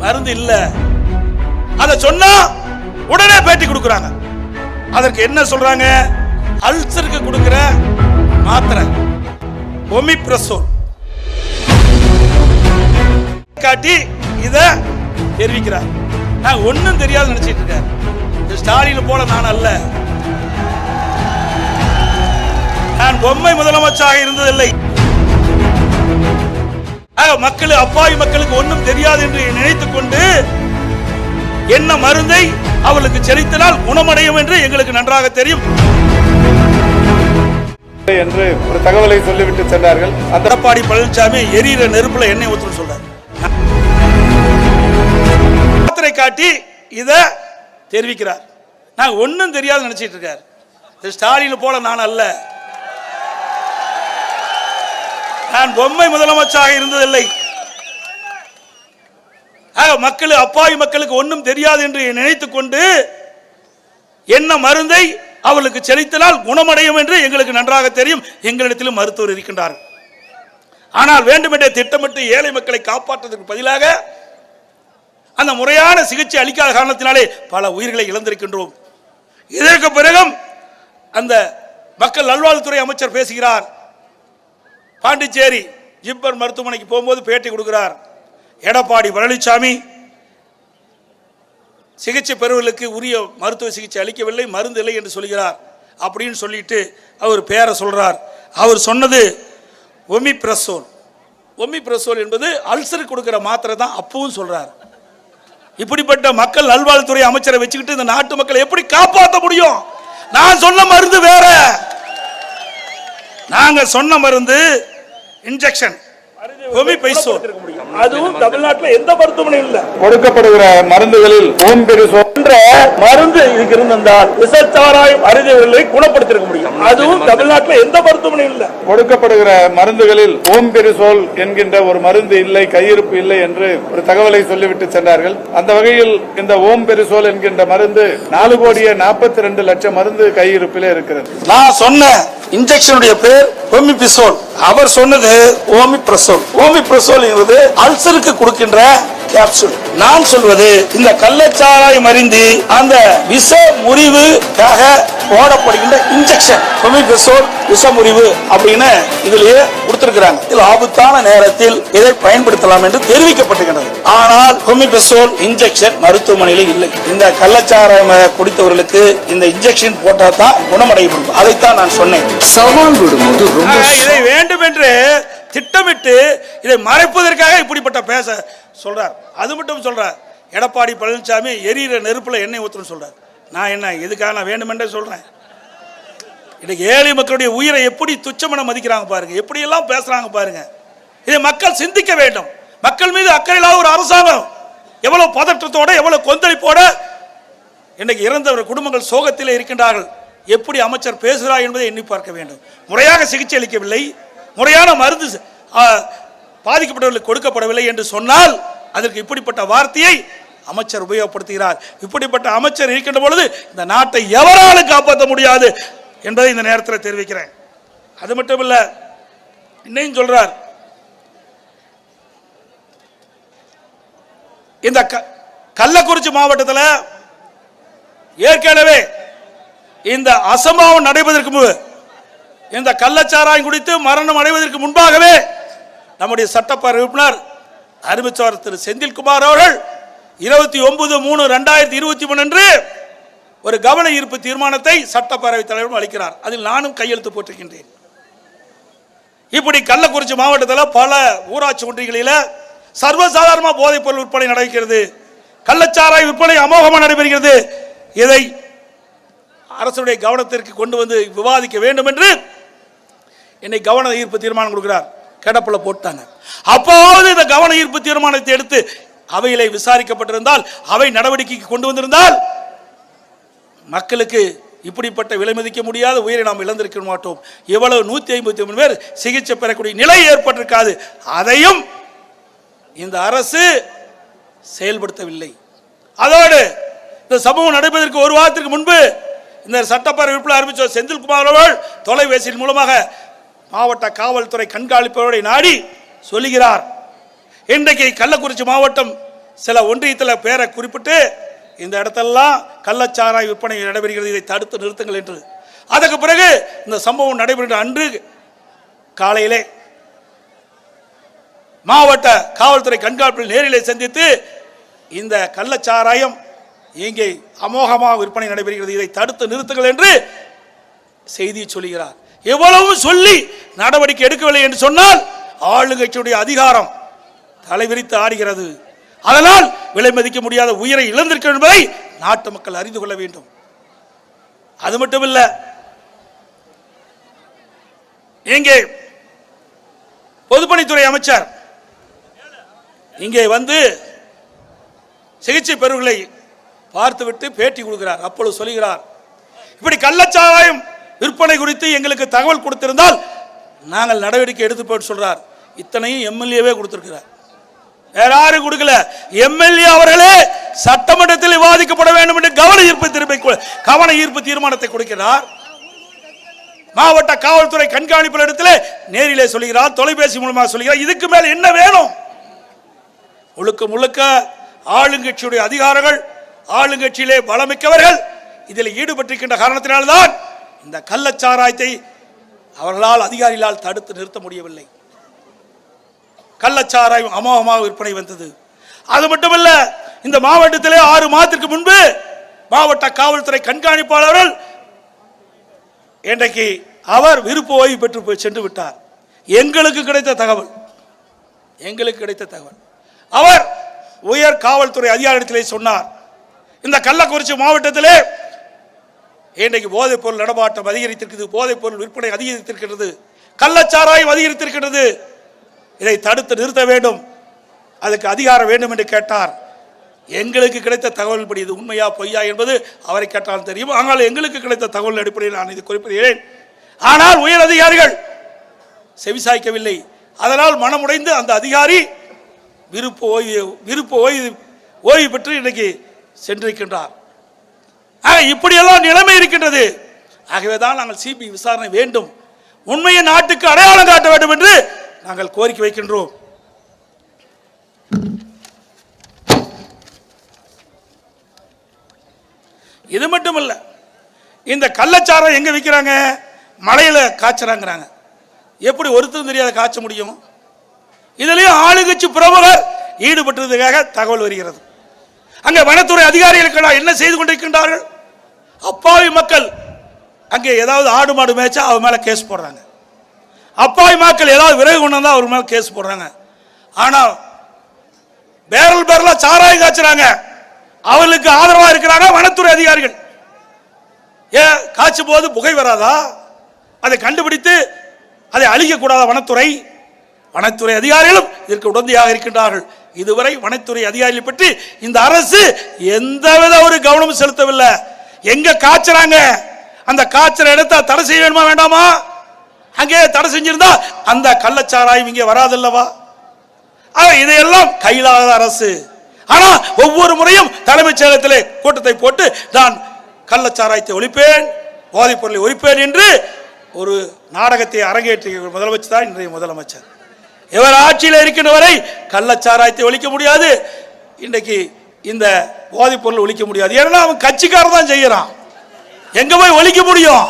மருந்து இல்ல. அத சொன்னா உடனே பேட்டி கொடுக்கறாங்க. அதற்கு என்ன சொல்றாங்க? அல்சருக்கு கொடுக்கிற மாத்திரை ஒமிப்ரசோல். காட்டி இத தெரிவிக்கிறார். நான் ஒன்றும் தெரியாது நினைச்சிட்டு இருக்கேன். ஸ்டாலின் போல நான் அல்ல. நான் பொம்மை முதலமைச்சராக இருந்ததில்லை. மக்கள் அப்பாவி மக்களுக்கு ஒன்றும் தெரியாது என்று நினைத்துக் கொண்டு என்ன மருந்தை அவளுக்கு செலுத்தினால் குணமடையும் என்று எங்களுக்கு நன்றாக தெரியும். என்று ஒரு தகவலை சொல்லிவிட்டு சென்றார்கள். அந்த எடப்பாடி பழனிசாமி எரியிற நெருப்புல எண்ணெய் ஊத்துன்னு சொல்றாரு. மாத்திரை காட்டி இத தெரிவிக்கிறார். நான் ஒண்ணும் தெரியாது நினைச்சிட்டு இருக்கார். ஸ்டாலின் போல நான் அல்ல. நான் பொம்மை முதலமைச்சராக இருந்ததில்லை. மக்கள் அப்பாவி மக்களுக்கு ஒன்றும் தெரியாது என்று நினைத்துக் கொண்டு என்ன மருந்தை அவளுக்கு செலுத்தினால் குணமடையும் என்று எங்களுக்கு நன்றாக தெரியும். எங்களிடத்திலும் மருத்துவர் இருக்கின்றார்கள் ஆனால் வேண்டுமென்றே திட்டமிட்டு ஏழை மக்களை காப்பாற்றுவதற்கு பதிலாக அந்த முறையான சிகிச்சை அளிக்காத காரணத்தினாலே பல உயிர்களை இழந்திருக்கின்றோம். இதற்கு பிறகும் அந்த மக்கள் நல்வாழ்வுத்துறை அமைச்சர் பேசுகிறார். பாண்டிச்சேரி ஜிப்மர் மருத்துவமனைக்கு போகும்போது பேட்டி கொடுக்கிறார். எடப்பாடி பழனிசாமி சிகிச்சை பெறுவர்களுக்கு உரிய மருத்துவ சிகிச்சை அளிக்கவில்லை மருந்து இல்லை என்று சொல்கிறார். அப்படின்னு சொல்லிட்டு அவர் பேரை சொல்கிறார் அவர் சொன்னது ஒமி பிரசோல் ஒமி பிரசோல் என்பது அல்சர் கொடுக்கிற மாத்திரை தான் அப்பவும் சொல்கிறார் இப்படிப்பட்ட மக்கள் நல்வாழ்வுத்துறை அமைச்சரை வச்சுக்கிட்டு இந்த நாட்டு மக்களை எப்படி காப்பாற்ற முடியும்? நான் சொன்ன மருந்து வேற. நாங்கள் சொன்ன மருந்து இன்ஜெக்ஷன் அதுவும் தமிழ்நாட்டில் எந்த மருத்துவமனையும் இல்லை. கொடுக்கப்படுகிற மருந்துகளில் ஓம் பெருசோ என்ற மருந்து இதுக்கு இருந்திருந்தால் விசச்சாராயம் அறிஞர்களை குணப்படுத்திருக்க முடியும். அதுவும் தமிழ்நாட்டில் எந்த மருத்துவமனையும் இல்லை. கொடுக்கப்படுகிற மருந்துகளில் ஓம் பெருசோல் என்கின்ற ஒரு மருந்து இல்லை கையிருப்பு இல்லை என்று ஒரு தகவலை சொல்லிவிட்டு சென்றார்கள். அந்த வகையில் இந்த ஓம் பெருசோல் என்கின்ற மருந்து நாலு கோடியே நாற்பத்தி ரெண்டு லட்சம் மருந்து கையிருப்பிலே இருக்கிறது. நான் சொன்ன இன்ஜெக்ஷனுடைய பேர் ஓமிபிசோல். அவர் சொன்னது ஓமிப்ரசோல். ஓமிப்ரசோல் என்பது அல்சருக்கு கொடுக்கின்ற கேப்சூல் நான் சொல்வது இந்த கள்ளச்சாராயம் அறிந்து அந்த விஷ முறிவுக்காக போடப்படுகின்ற இன்ஜெக்ஷன் ஒமிபிசோல் விஷ முறிவு அப்படின்னு இதுலயே கொடுத்திருக்கிறாங்க. இதில் ஆபத்தான நேரத்தில் இதை பயன்படுத்தலாம் என்று தெரிவிக்கப்பட்டிருக்கிறது. ஆனால் ஒமிபிசோல் இன்ஜெக்ஷன் மருத்துவமனையில் இல்லை. இந்த கள்ளச்சாராயம் குடித்தவர்களுக்கு இந்த இன்ஜெக்ஷன் போட்டா தான் குணமடைய முடியும் அதைத்தான் நான் சொன்னேன். சவால் விடும்போது ரொம்ப இதை வேண்டும் என்று திட்டமிட்டு இதை மறைப்பதற்காக இப்படிப்பட்ட பேச சொல்கிறார் அது மட்டும் சொல்கிறார் எடப்பாடி பழனிசாமி எரியிற நெருப்பில் எண்ணெய் ஊற்றுன்னு சொல்கிறார் நான் என்ன இதுக்காக நான் வேண்டுமென்றே சொல்கிறேன் இன்னைக்கு ஏழை மக்களுடைய உயிரை எப்படி துச்சமென மதிக்கிறாங்க பாருங்கள் எப்படியெல்லாம் பேசுகிறாங்க பாருங்கள் இதை மக்கள் சிந்திக்க வேண்டும். மக்கள் மீது அக்கறையில்லாத ஒரு அரசாங்கம் எவ்வளோ பதற்றத்தோட எவ்வளோ கொந்தளிப்போட இன்றைக்கு இறந்தவர் குடும்பங்கள் சோகத்தில் இருக்கின்றார்கள். எப்படி அமைச்சர் பேசுகிறார் என்பதை எண்ணி பார்க்க வேண்டும். முறையாக சிகிச்சை அளிக்கவில்லை. முறையான மருந்து பாதிக்கப்பட்டவர்களுக்கு கொடுக்கப்படவில்லை என்று சொன்னால் அதற்கு இப்படிப்பட்ட வார்த்தையை அமைச்சர் உபயோகப்படுத்துகிறார். இப்படிப்பட்ட அமைச்சர் இருக்கின்ற பொழுது இந்த நாட்டை எவராலும் காப்பாற்ற முடியாது என்பதை இந்த நேரத்தில் தெரிவிக்கிறேன். அது மட்டும் இல்ல இன்னையும் சொல்றார் இந்த க- கள்ளக்குறிச்சி மாவட்டத்தில் ஏற்கனவே இந்த அசம்பாவம் நடைபெறுவதற்கு முன்பு இந்த கள்ளச்சாராயம் குடித்து மரணம் அடைவதற்கு முன்பாகவே நம்முடைய சட்டப்பேரவை உறுப்பினர் அறிவிச்சவர் திரு செந்தில்குமார் அவர்கள் இருபத்தி ஒன்பது மூணு ரெண்டாயிரத்தி இருபத்தி மூணு அன்று ஒரு கவன ஈர்ப்பு தீர்மானத்தை சட்டப்பேரவைத் தலைவரும் அளிக்கிறார். அதில் நானும் கையெழுத்து போட்டிருக்கின்றேன். இப்படி கள்ளக்குறிச்சி மாவட்டத்தில் பல ஊராட்சி ஒன்றியங்களில் சர்வசாதாரணமாக போதைப் பொருள் விற்பனை நடக்கிறது. கள்ளச்சாராய் விற்பனை அமோகமாக நடைபெறுகிறது. இதை அரசுடைய கவனத்திற்கு கொண்டு வந்து விவாதிக்க வேண்டும் என்று என்னை கவன ஈர்ப்பு தீர்மானம் கொடுக்கிறார். கிடப்பில் போட்டாங்க. அப்போது இந்த கவன ஈர்ப்பு தீர்மானத்தை எடுத்து அவையிலே விசாரிக்கப்பட்டிருந்தால் அவை நடவடிக்கைக்கு கொண்டு வந்திருந்தால் மக்களுக்கு இப்படிப்பட்ட விலை மதிக்க முடியாத உயிரை நாம் இழந்திருக்க மாட்டோம். இவ்வளவு நூத்தி ஐம்பத்தி மூணு பேர் சிகிச்சை பெறக்கூடிய நிலை ஏற்பட்டிருக்காது. அதையும் இந்த அரசு செயல்படுத்தவில்லை. அதோடு இந்த சம்பவம் நடைபெறுவதற்கு ஒரு வாரத்திற்கு முன்பு இந்த சட்டப்பேரவை உறுப்பினர் அறிவிச்ச செந்தில்குமார் அவர்கள் தொலைபேசியின் மூலமாக மாவட்ட காவல்துறை கண்காணிப்பவரை நாடி சொல்லுகிறார். இன்றைக்கு கள்ளக்குறிச்சி மாவட்டம் சில ஒன்றியத்தில் பேரை குறிப்பிட்டு இந்த இடத்தெல்லாம் கள்ளச்சாராய் விற்பனை நடைபெறுகிறது இதை தடுத்து நிறுத்துங்கள் என்று. அதற்கு பிறகு இந்த சம்பவம் நடைபெறுகிற அன்று காலையிலே மாவட்ட காவல்துறை கண்காணிப்பில் நேரிலே சந்தித்து இந்த கள்ளச்சாராயம் இங்கே அமோகமாக விற்பனை நடைபெறுகிறது இதை தடுத்து நிறுத்துங்கள் என்று செய்தி சொல்கிறார் எவ்வளவு சொல்லி நடவடிக்கை எடுக்கவில்லை என்று சொன்னால் ஆளுங்கட்சியுடைய அதிகாரம் தலைவிரித்து ஆடுகிறது. அதனால் விலை மதிக்க முடியாத உயிரை இழந்திருக்கும் என்பதை நாட்டு மக்கள் அறிந்து கொள்ள வேண்டும். அது மட்டுமில்ல இங்கே பொதுப்பணித்துறை அமைச்சர் இங்கே வந்து சிகிச்சை பெறுவர்களை பார்த்துவிட்டு பேட்டி கொடுக்கிறார் அப்பொழுது சொல்கிறார் இப்படி கள்ளச்சாராயம் விற்பனை குறித்து எங்களுக்கு தகவல் கொடுத்திருந்தால் நாங்கள் நடவடிக்கை எடுத்துப்போம் சொல்றார். இத்தனையும் எம்எல்ஏவே கொடுத்திருக்கிறார். வேற யாரும் கொடுக்கல. எம்எல்ஏ அவர்களே சட்டமன்றத்தில் விவாதிக்கப்பட வேண்டும் என்று கவன ஈர்ப்பு திருப்பி கவன ஈர்ப்பு தீர்மானத்தை கொடுக்கிறார். மாவட்ட காவல்துறை கண்காணிப்பு இடத்துல நேரிலே சொல்கிறார் தொலைபேசி மூலமாக சொல்கிறார். இதுக்கு மேல் என்ன வேணும்? முழுக்க முழுக்க ஆளுங்கட்சியுடைய அதிகாரங்கள் ஆளுங்கட்சியிலே பலமிக்கவர்கள் இதில் ஈடுபட்டிருக்கின்ற காரணத்தினால்தான் இந்த கள்ளச்சாராயத்தை அவர்களால் அதிகாரிகளால் தடுத்து நிறுத்த முடியவில்லை. கள்ளச்சாராயம் அமோகமாக விற்பனை வந்தது. அது மட்டுமல்ல இந்த மாவட்டத்திலே ஆறு மாதத்திற்கு முன்பு மாவட்ட காவல்துறை கண்காணிப்பாளர்கள் இன்றைக்கு அவர் விருப்ப ஓய்வு பெற்று போய் சென்று விட்டார். எங்களுக்கு கிடைத்த தகவல் எங்களுக்கு கிடைத்த தகவல். அவர் உயர் காவல்துறை அதிகாரத்திலே சொன்னார் இந்த கள்ளக்குறிச்சி மாவட்டத்திலே இன்றைக்கு போதைப் பொருள் நடமாட்டம் அதிகரித்திருக்கிறது போதைப் பொருள் விற்பனை அதிகரித்திருக்கிறது கள்ளச்சாராயம் அதிகரித்திருக்கிறது. இதை தடுத்து நிறுத்த வேண்டும். அதுக்கு அதிகாரம் வேண்டும் என்று கேட்டார். எங்களுக்கு கிடைத்த தகவல் படி இது உண்மையா பொய்யா என்பது அவரை கேட்டால் தெரியும். ஆனால் எங்களுக்கு கிடைத்த தகவல் அடிப்படையில் நான் இது குறிப்பிடுகிறேன். ஆனால் உயர் அதிகாரிகள் செவிசாய்க்கவில்லை. அதனால் மனமுடைந்து அந்த அதிகாரி விருப்ப ஓய்வு விருப்ப ஓய்வு ஓய்வு பெற்று இன்னைக்கு சென்றிருக்கின்றார். இப்படியெல்லாம் நிலைமை இருக்கின்றது. ஆகவே தான் நாங்கள் சிபி விசாரணை வேண்டும். உண்மையை நாட்டுக்கு அடையாளம் காட்ட வேண்டும் என்று நாங்கள் கோரிக்கை வைக்கின்றோம். இது மட்டும் இல்ல இந்த கள்ளச்சாரம் எங்க விற்கிறாங்க மலையில காய்ச்சறாங்கிறாங்க. எப்படி ஒருத்தரும் தெரியாத காய்ச்ச முடியும்? இதுலயும் ஆளுங்கட்சி பிரமுகர் ஈடுபட்டதுக்காக தகவல் வருகிறது. அங்கே வனத்துறை அதிகாரிகளுக்கு என்ன செய்து கொண்டிருக்கின்றார்கள்? அப்பாவி மக்கள் அங்கே ஏதாவது ஆடு மாடு மேய்ச்சா அவர் மேலே கேஸ் போடுறாங்க. அப்பாவி மக்கள் ஏதாவது விரைவு கொண்டு வந்தால் அவர் மேலே கேஸ் போடுறாங்க. ஆனால் பேரல் பேரலாக சாராயம் காய்ச்சுறாங்க. அவர்களுக்கு ஆதரவாக இருக்கிறாங்க வனத்துறை அதிகாரிகள். ஏன் காய்ச்சும் போது புகை வராதா? அதை கண்டுபிடித்து அதை அழிக்கக்கூடாத வனத்துறை? வனத்துறை அதிகாரிகளும் இதற்கு உடந்தையாக இருக்கின்றார்கள். இதுவரை வனத்துறை அதிகாரிகளை பற்றி இந்த அரசு எந்தவித ஒரு கவனமும் செலுத்தவில்லை. எங்க காய்ச்சறாங்க? அந்த காய்ச்சல் இடத்த தடை செய்ய வேணுமா வேண்டாமா? அங்கே தடை செஞ்சிருந்தா அந்த கள்ளச்சாராயம் இங்கே வராதல்லவா? இதையெல்லாம் கையிலாத அரசு. ஆனா ஒவ்வொரு முறையும் தலைமைச் செயலகத்திலே கூட்டத்தை போட்டு நான் கள்ளச்சாராயத்தை ஒழிப்பேன் போதைப் பொருளை ஒழிப்பேன் என்று ஒரு நாடகத்தை அரங்கேற்றிய முதலமைச்சர் தான் இன்றைய முதலமைச்சர். இவர் ஆட்சியில் இருக்கின்ற வரை கள்ளச்சாராயத்தை ஒழிக்க முடியாது. இன்றைக்கு இந்த போதைப் பொருள் ஒழிக்க முடியாது. ஏன்னா அவன் கட்சிக்காரன் தான் செய்கிறான் எங்கே போய் ஒழிக்க முடியும்?